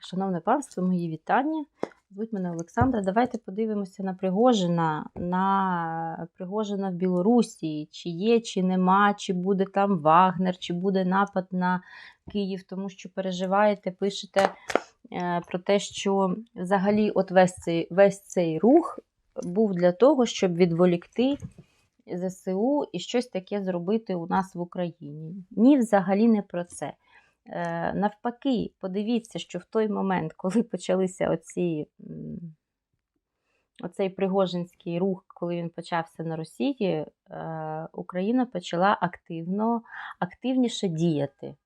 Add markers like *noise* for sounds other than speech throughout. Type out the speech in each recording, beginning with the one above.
Шановне панство, мої вітання. Звуть мене Олександра. Давайте подивимося на Пригожина, на Пригожина в Білорусі, чи є, чи нема, чи буде там Вагнер, чи буде напад на Київ, тому що переживаєте, пишете е, про те, що взагалі от весь цей, весь цей рух був для того, щоб відволікти ЗСУ і щось таке зробити у нас в Україні. Ні, взагалі не про це. Е, Навпаки, подивіться, що в той момент, коли почалися оці, оцей пригожинський рух, коли він почався на Росії, е, Україна почала активно, активніше діяти.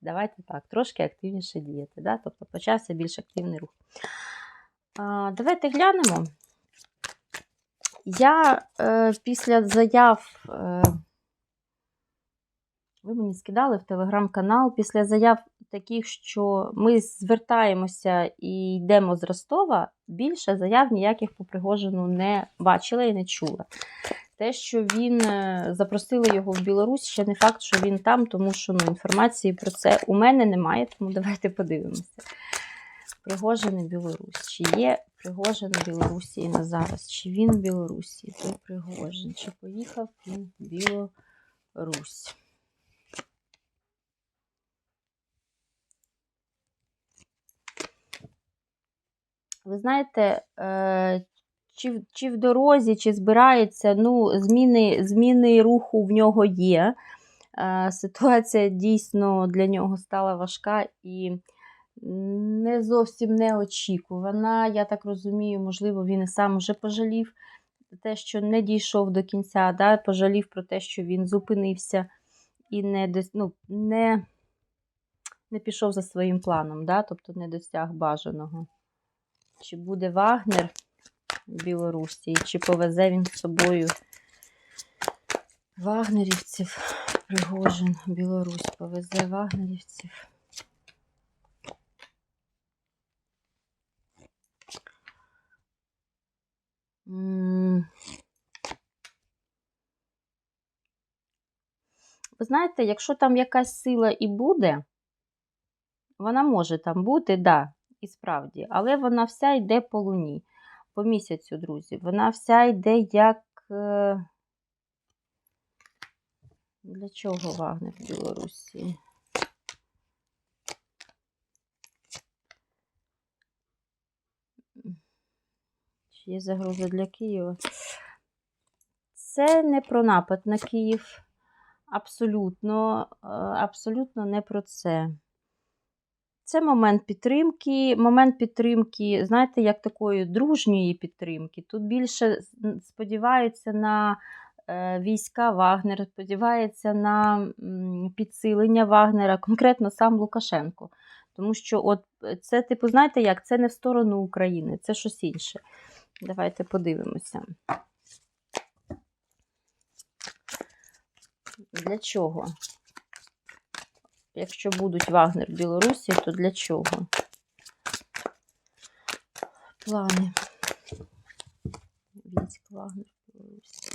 Давайте так, трошки активніше діяти. Да? Тобто почався більш активний рух. Давайте глянемо. Я е, після заяв. Ви мені скидали в телеграм-канал після заяв таких, що ми звертаємося і йдемо з Ростова, більше заяв ніяких по Пригожину не бачила і не чула. Те, що він е, запросили його в Білорусь, ще не факт, що він там, тому що ну, інформації про це у мене немає, тому давайте подивимося. Пригожин і Білорусь. Чи є Пригожин в Білорусі і на зараз? Чи він в Білорусі? Той Пригожин? Чи поїхав він в Білорусь? Ви знаєте, е, чи, чи в дорозі, чи збирається, ну, зміни, зміни руху в нього є. Е, Ситуація дійсно для нього стала важка і не зовсім неочікувана. Я так розумію, можливо, він і сам вже пожалів те, що не дійшов до кінця, да? пожалів про те, що він зупинився і не, ну, не, не пішов за своїм планом, да? тобто не досяг бажаного. Чи буде Вагнер в Білорусі, і чи повезе він з собою вагнерівців? Пригожин, Білорусь повезе вагнерівців. Ви знаєте, якщо там якась сила і буде, вона може там бути, да, і справді, але вона вся йде по луні, по місяцю, друзі. Вона вся йде як. е, Для чого Вагнер в Білорусі? Чи є загроза для Києва? Це не про напад на Київ. Абсолютно, е, абсолютно не про це. Це момент підтримки. Момент підтримки, знаєте, як такої дружньої підтримки. Тут більше сподіваються на е, війська Вагнера, сподівається на підсилення Вагнера, конкретно сам Лукашенко. Тому що от це, типу, знаєте як, це не в сторону України, це щось інше. Давайте подивимося. Для чого? Якщо будуть Вагнер в Білорусі, то для чого? Плани. Військ Вагнер в Білорусі.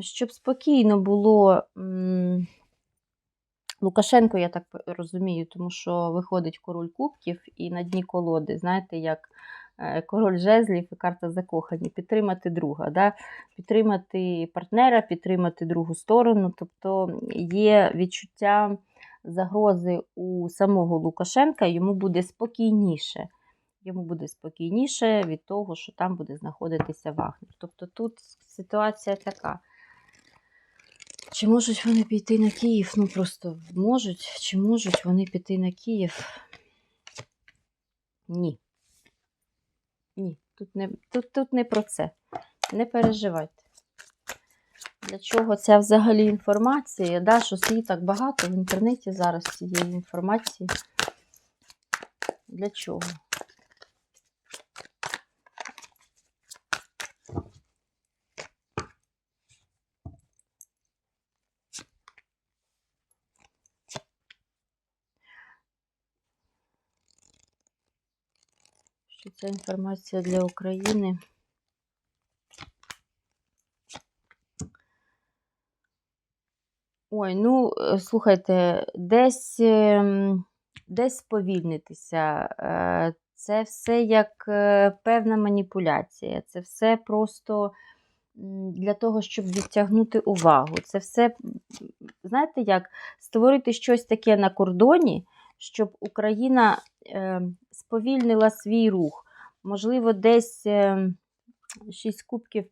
Щоб спокійно було Лукашенко, я так розумію, тому що виходить король кубків і на дні колоди, знаєте, як король жезлів і карта закохані, підтримати друга, да? підтримати партнера, підтримати другу сторону. Тобто є відчуття загрози у самого Лукашенка, йому буде спокійніше. Йому буде спокійніше від того, що там буде знаходитися Вагнер. Тобто тут ситуація така. Чи можуть вони піти на Київ? Ну просто можуть, чи можуть вони піти на Київ? Ні. Ні, тут не, тут, тут не про це. Не переживайте. Для чого ця взагалі інформація? Да, що її так багато в інтернеті зараз цієї інформації. Для чого? Що ця інформація для України? Ой, ну, е, слухайте, десь, ем, десь сповільнитися. Е, Це все як е, певна маніпуляція. Це все просто для того, щоб відтягнути увагу. Це все, знаєте, як створити щось таке на кордоні, щоб Україна сповільнила свій рух. Можливо, десь е, шість кубків.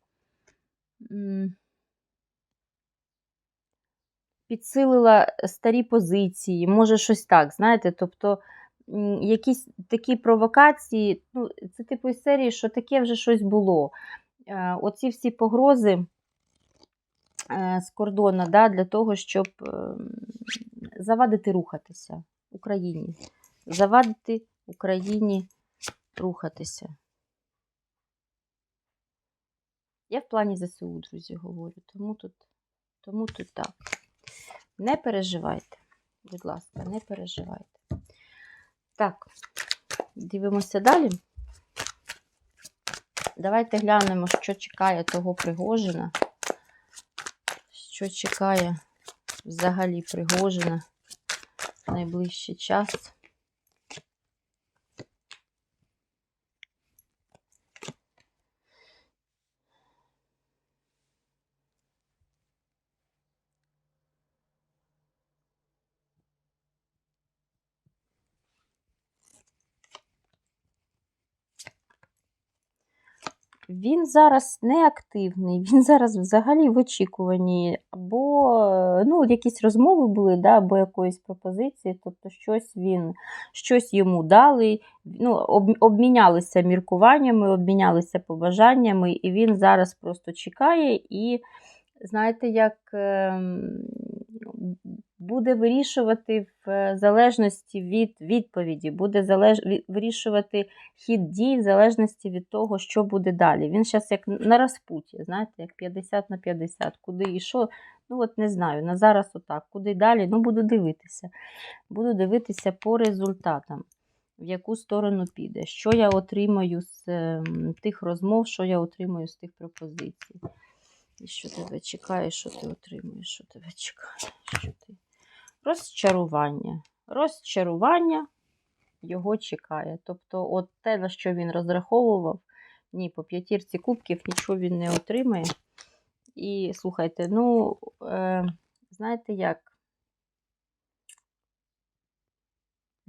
підсилила старі позиції, може щось так, знаєте, тобто якісь такі провокації, ну, це типу із серії, що таке вже щось було. Е, Оці всі погрози е, з кордону да, для того, щоб ем, завадити рухатися Україні. Завадити Україні рухатися. Я в плані ЗСУ, друзі, говорю, тому тут, тому тут так. Не переживайте, будь ласка, не переживайте. Так, дивимося далі. Давайте глянемо, що чекає того Пригожина. Що чекає взагалі Пригожина в найближчий час. Він зараз не активний, він *laughs* зараз взагалі в очікуванні, або е, ну, якісь розмови були, да, або якоїсь пропозиції, тобто щось він, щось йому дали, ну, об, обмінялися міркуваннями, обмінялися побажаннями, і він зараз просто чекає. І, знаєте, як ем, буде вирішувати в залежності від відповіді, буде залеж... вирішувати хід дій в залежності від того, що буде далі. Він зараз як на розпуті, знаєте, як 50 на 50, куди і що, ну от не знаю, на зараз отак, куди далі, ну буду дивитися. Буду дивитися по результатам, в яку сторону піде, що я отримаю з ем, тих розмов, що я отримую з тих пропозицій. І що тебе чекає, що ти отримуєш, що тебе чекає, що ти. Розчарування. Розчарування його чекає. Тобто, от те, на що він розраховував, ні, по п'ятірці кубків нічого він не отримає. І слухайте, ну, е, знаєте як?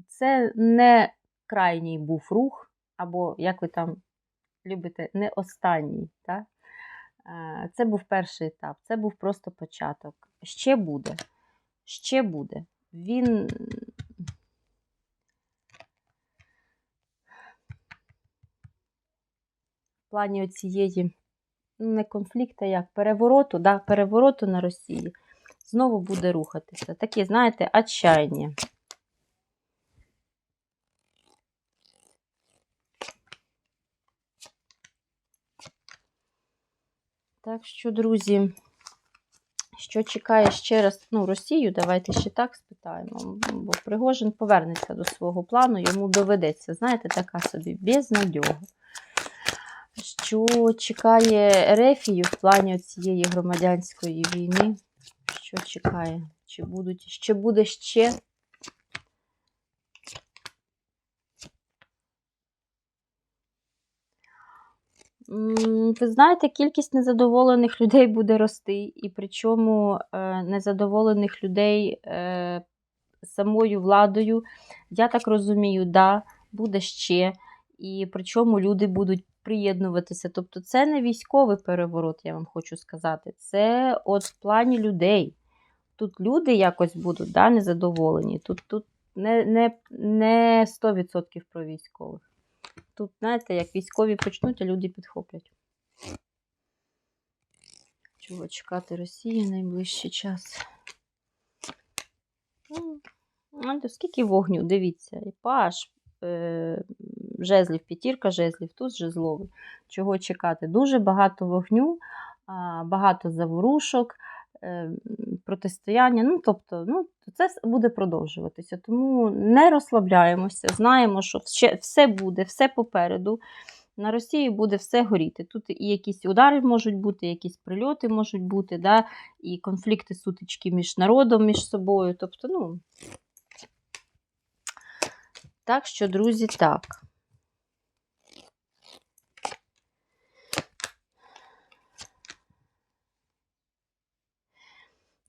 Це не крайній був рух, або, як ви там любите, не останній. Так? Е, Це був перший етап, це був просто початок. Ще буде. Ще буде. Він. В плані цієї ну, не конфлікту, як перевороту, да, перевороту на Росії знову буде рухатися. Такі, знаєте, отчаяння. Так що, друзі, що чекає ще раз ну, Росію, давайте ще так спитаємо. Бо Пригожин повернеться до свого плану, йому доведеться, знаєте, така собі безнадьога. Що чекає Ерефію в плані цієї громадянської війни? Що чекає? Чи будуть, ще буде ще? Ви знаєте, кількість незадоволених людей буде рости, і причому е, незадоволених людей е, самою владою, я так розумію, да, буде ще. І причому люди будуть приєднуватися. Тобто це не військовий переворот, я вам хочу сказати. Це от в плані людей. Тут люди якось будуть да, незадоволені. Тут, тут не, не, не 100% про військових. Тут, знаєте, як військові почнуть, а люди підхоплять. Чого чекати Росії найближчий час? Ну, скільки вогню, дивіться, і паш, е, жезлів, п'ятірка жезлів, тут жезловий. Чого чекати? Дуже багато вогню, багато заворушок, протистояння. Ну, тобто, ну, це буде продовжуватися. Тому не розслабляємося, знаємо, що все, все буде, все попереду. на Росії буде все горіти. Тут і якісь удари можуть бути, якісь прильоти можуть бути, да? і конфлікти, сутички між народом, між собою. Тобто, ну. Так що, друзі, так.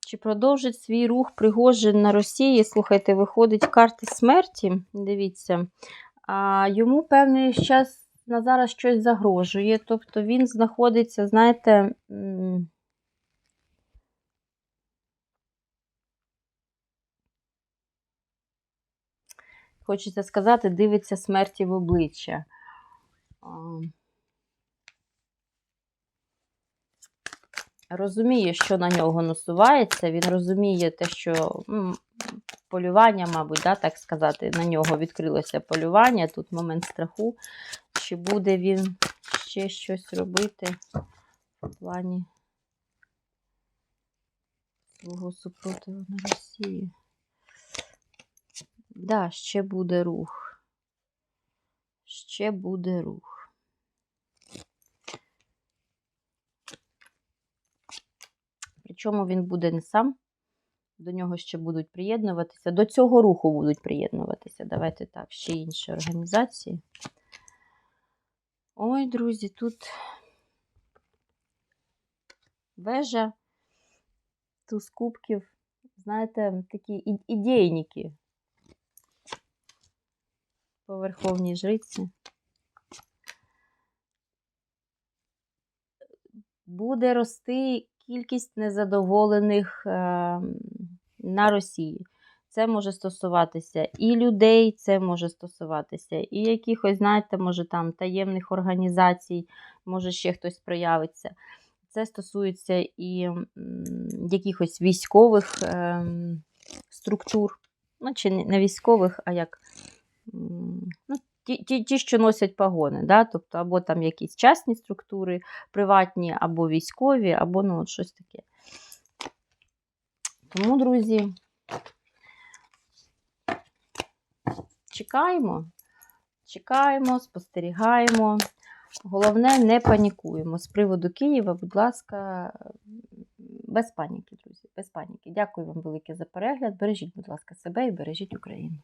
Чи продовжить свій рух Пригожин на Росії? Слухайте, виходить карти смерті. Дивіться. А йому певний час на зараз щось загрожує. Тобто він знаходиться, знаєте. Хочеться сказати, дивиться смерті в обличчя. Розуміє, що на нього насувається. Він розуміє те, що полювання, мабуть, да, так сказати, на нього відкрилося полювання. Тут момент страху. Чи буде він ще щось робити в плані свого супротиву на Росії? Да, ще буде рух. Ще буде рух. Причому він буде не сам, до нього ще будуть приєднуватися. До цього руху будуть приєднуватися. Давайте так, ще інші організації. Ой, друзі, тут вежа, туз кубків, знаєте, такі ідейники по верховній жриці. Буде рости кількість незадоволених е, на Росії. Це може стосуватися і людей, це може стосуватися і якихось, знаєте, може там таємних організацій, може ще хтось проявиться. Це стосується і якихось військових е, структур, ну, чи не військових, а як ну, ті, ті, ті, що носять погони, да? тобто або там якісь частні структури, приватні, або військові, або ну, от щось таке. Тому, друзі, чекаємо, чекаємо, спостерігаємо. Головне, не панікуємо. З приводу Києва, будь ласка, без паніки, друзі, без паніки. Дякую вам велике за перегляд. Бережіть, будь ласка, себе і бережіть Україну.